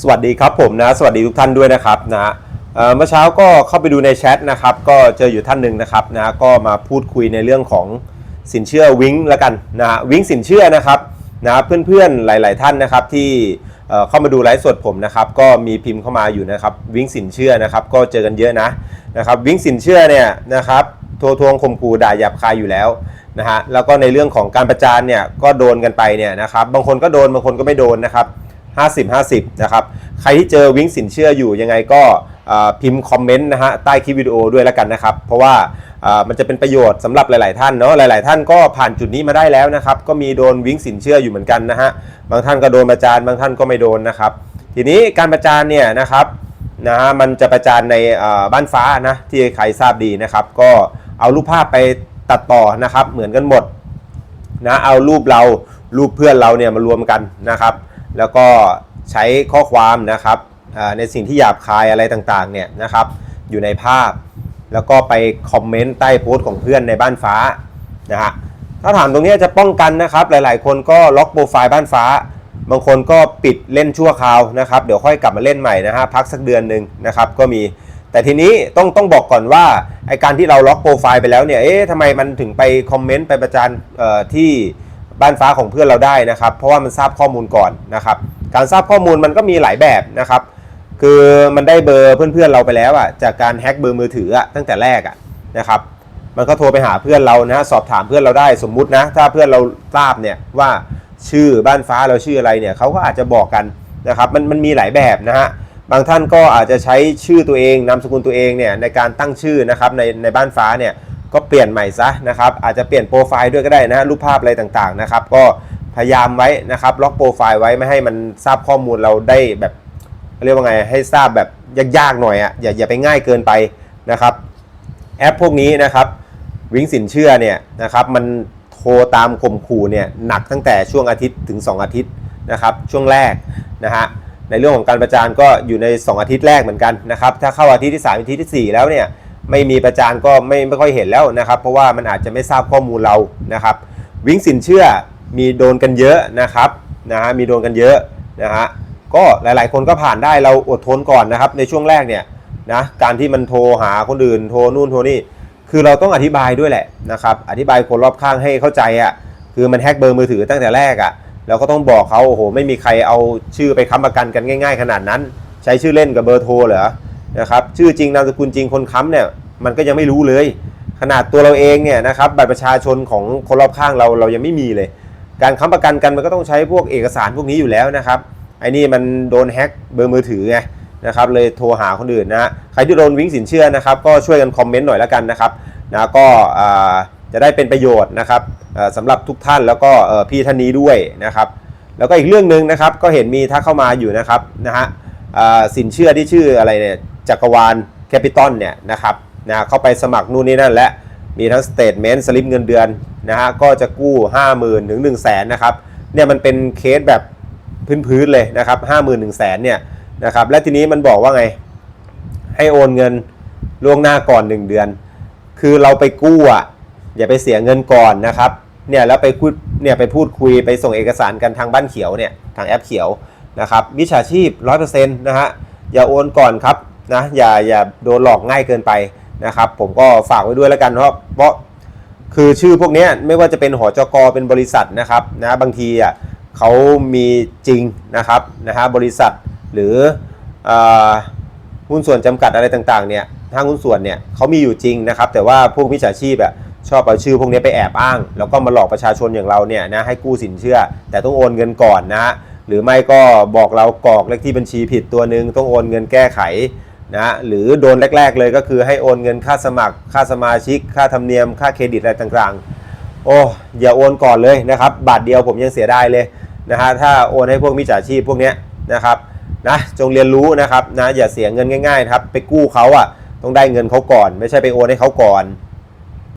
สวัสดีครับผมนะ สวัสดีทุกท่านด้วยนะครับนะเมื่อเช้าก็เข้าไปดูในแชทนะครับ ก็เจออยู่ท่านหนึ่งนะครับนะก็มาพูดคุยในเรื่องของสินเชื่อวิงล้วกันนะวิงสินเชื่อนะครับนะเพื่อนๆหลาย ๆ ท่านนะครับที่เข้ามาดูไลฟ์สดผมนะครับก็มีพิมพ์เข้ามาอยู่นะครับวิงสินเชื่อนะครับก็เจอกันเยอะนะนะครับวิงสินเชื่อเนี่ยนะครับโทรทวงข่มขู่ด่าหยาบคายอยู่แล้วนะฮะแล้วก็ในเรื่องของการประจานเนี่ยก็โดนกันไปเนี่ยนะครับบางคนก็โดนบางคนก็ไม่โดนนะครับ 50 50 นะครับ ใครที่เจอวิงสินเชื่ออยู่ยังไงก็พิมพ์คอมเมนต์นะฮะใต้คลิปวิดีโอด้วยแล้วกันนะครับ เพราะว่ามันจะเป็นประโยชน์สำหรับหลาย ๆ ท่านเนาะหลาย ๆ ท่านก็ผ่านจุดนี้มาได้แล้วนะครับ ก็มีโดนวิงสินเชื่ออยู่เหมือนกันนะฮะบางท่านก็โดนประจานบางท่านก็ไม่โดนนะครับ ทีนี้การประจานเนี่ยนะครับนะฮะมันจะประจานในบ้านฟ้านะที่ใครทราบดีนะครับ ก็เอารูปภาพไปตัดต่อนะครับ เหมือนกันหมดนะเอารูปเรารูปเพื่อนเราเนี่ยมารวมกันนะครับ แล้วก็ใช้ข้อความนะครับในสิ่งที่หยาบคายอะไรต่างๆเนี่ยนะครับอยู่ในภาพ แล้วก็ไปคอมเมนต์ใต้โพสต์ของเพื่อนในบ้านฟ้านะฮะถ้าถามตรงนี้จะป้องกันนะครับหลายๆ คนก็ล็อกโปรไฟล์บ้านฟ้า บางคนก็ปิดเล่นชั่วคราวนะครับเดี๋ยวค่อยกลับมาเล่นใหม่นะฮะพักสักเดือนหนึ่งนะครับก็มีแต่ทีนี้ต้องต้องบอกก่อนว่าไอการที่เราล็อกโปรไฟล์ไปแล้วเนี่ยเอ๊ะทำไมมันถึงไปคอมเมนต์ไปประจานที่ บ้านฟ้าของเพื่อนเราได้นะครับ เพราะว่ามันทราบข้อมูลก่อนนะครับ การทราบข้อมูลมันก็มีหลายแบบนะครับ คือมันได้เบอร์เพื่อนๆเราไปแล้วอะจากการแฮ็กเบอร์มือถืออะตั้งแต่แรกอะนะครับ มันก็โทรไปหาเพื่อนเรานะสอบถามเพื่อนเราได้สมมุตินะ ถ้าเพื่อนเราทราบเนี่ยว่าชื่อบ้านฟ้าเราชื่ออะไรเนี่ยเขาก็อาจจะบอกกันนะครับ มันมันมีหลายแบบนะฮะบางท่านก็อาจจะใช้ชื่อตัวเองนามสกุลตัวเองเนี่ยในการตั้งชื่อนะครับในในบ้านฟ้าเนี่ย ก็เปลี่ยนใหม่ซะนะครับอาจจะเปลี่ยนโปรไฟล์ด้วยก็ได้นะรูปภาพอะไรต่างๆนะครับก็พยายามไว้นะครับล็อกโปรไฟล์ไว้ไม่ให้มันทราบข้อมูลเราได้แบบเรียกว่าไงให้ทราบแบบยากๆหน่อยอะอย่าอย่าไปง่ายเกินไปนะครับแอปพวกนี้นะครับวิ่งสินเชื่อเนี่ยนะครับมันโทรตามข่มขู่เนี่ยหนักตั้งแต่ช่วงอาทิตย์ถึง 2 อาทิตย์นะครับช่วงแรกนะฮะในเรื่องของการประจานก็อยู่ใน 2 อาทิตย์แรกเหมือนกันนะครับถ้าเข้าอาทิตย์ที่ 3 อาทิตย์ทีสี่4 แล้วเนี่ย ไม่มีประจานก็ไม่ไม่ค่อยเห็นแล้วนะครับ เพราะว่ามันอาจจะไม่ทราบข้อมูลเรานะครับ วิ่งสินเชื่อมีโดนกันเยอะนะครับนะฮะมีโดนกันเยอะนะฮะก็หลาย ๆ คนก็ผ่านได้เราอดทนก่อนนะครับ ในช่วงแรกเนี่ยนะการที่มันโทรหาคนอื่นโทรนู่นโทรนี่คือเราต้องอธิบายด้วยแหละนะครับอธิบายคนรอบข้างให้เข้าใจอะ่ะคือมันแฮกเบอร์มือถือตั้งแต่แรกอะ่ะเราก็ต้องบอกเขาโอ้โหไม่มีใครเอาชื่อไปค้ำประกันกันง่าย ๆ ขนาดนั้น ใช้ชื่อเล่นกับเบอร์โทรเหรอ นะครับชื่อจริงนามสกุลจริงคนค้ำเนี่ยมันก็ยังไม่รู้เลย ขนาดตัวเราเองเนี่ยนะครับบัตรประชาชนของคนรอบข้างเราเรายังไม่มีเลย การค้ำประกันกันมันก็ต้องใช้พวกเอกสารพวกนี้อยู่แล้วนะครับไอ้นี่มันโดนแฮ็กเบอร์มือถือไงนะครับเลยโทรหาคนอื่นนะฮะใครที่โดนวิ่งสินเชื่อนะครับก็ช่วยกันคอมเมนต์หน่อยแล้วกันนะครับนะก็จะได้เป็นประโยชน์นะครับสำหรับทุกท่านแล้วก็พี่ท่านนี้ด้วยนะครับแล้วก็อีกเรื่องหนึ่งนะครับก็เห็นมีทักเข้ามาอยู่นะครับนะฮะสินเชื่อที่ชื่ออะไรเนี่ย จักรวาลแคปิตอลเนี่ยนะครับนะเข้าไปสมัครนู่นนี่นั่นและมีทั้งสเตทเมนต์สลิปเงินเดือนนะฮะก็จะกู้ 50,000ถึง1 0 0 0 0แสนนะครับเนี่ยมันเป็นเคสแบบพื้นๆเลยนะครับ50,000 1 0 0 0 0แสนเนี่ยนะครับและทีนี้มันบอกว่าไง ให้โอนเงินล่วงหน้าก่อน 1 เดือน คือเราไปกู้อะอย่าไปเสียเงินก่อนนะครับเนี่ยแล้วไปพูดเนี่ยไปพูดคุยไปส่งเอกสารกันทางบ้านเขียวเนี่ยทางแอปเขียวนะครับมิจฉาชีพ 100%นะฮะอย่าโอนก่อนครับ นะอย่าอย่าโดนหลอกง่ายเกินไปนะครับ ผมก็ฝากไว้ด้วยแล้วกันเพราะเพราะคือชื่อพวกนี้ไม่ว่าจะเป็นหอจกเป็นบริษัทนะครับนะบางทีอะเขามีจริงนะครับนะฮะบริษัทหรืออาหุ้นส่วนจำกัดอะไรต่างๆเนี่ยห้างหุ้นส่วนเนี่ยเขามีอยู่จริงนะครับ แต่ว่าพวกมิจฉาชีพอะชอบเอาชื่อพวกนี้ไปแอบอ้าง แล้วก็มาหลอกประชาชนอย่างเราเนี่ยนะให้กู้สินเชื่อ แต่ต้องโอนเงินก่อนนะหรือไม่ก็บอกเรากรอกเลขที่บัญชีผิดตัวหนึ่งต้องโอนเงินแก้ไข นะหรือโดนแรก ๆ เลยก็คือให้โอนเงินค่าสมัคร ค่าสมาชิก ค่าธรรมเนียม ค่าเครดิตอะไรต่างๆ โอ้อย่าโอนก่อนเลยนะครับ บาทเดียวผมยังเสียได้เลยนะฮะถ้าโอนให้พวกมิจฉาชีพพวกเนี้ยนะครับนะจงเรียนรู้นะครับนะอย่าเสียเงินง่ายๆนะครับไปกู้เขาอะต้องได้เงินเขาก่อน ไม่ใช่ไปโอนให้เขาก่อน